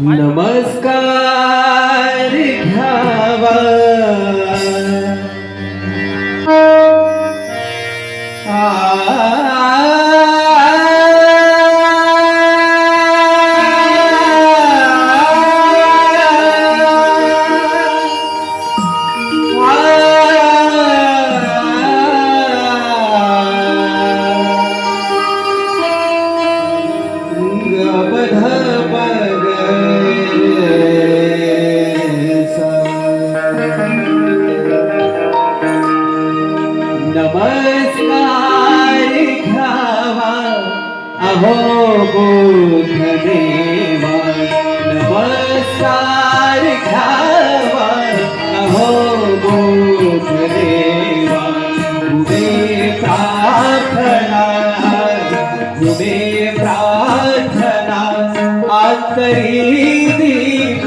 नमस्कार घ्यावा। नमस्कार घ्यावा अहो बुद्धदेवा नमस्कार घ्यावा अहो प्रार्थना उभे प्रार्थना अंतरी दीप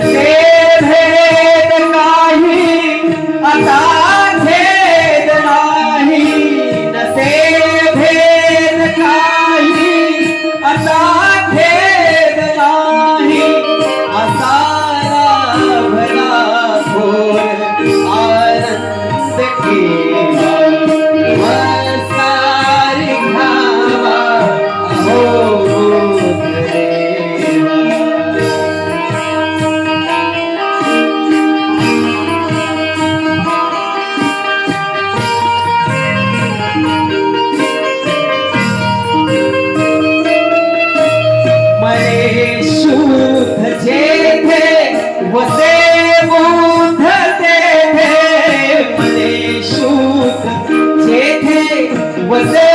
Blessed. शुद्ध जेथे वसे बुद्ध थे मने शुद्ध जेथे वसे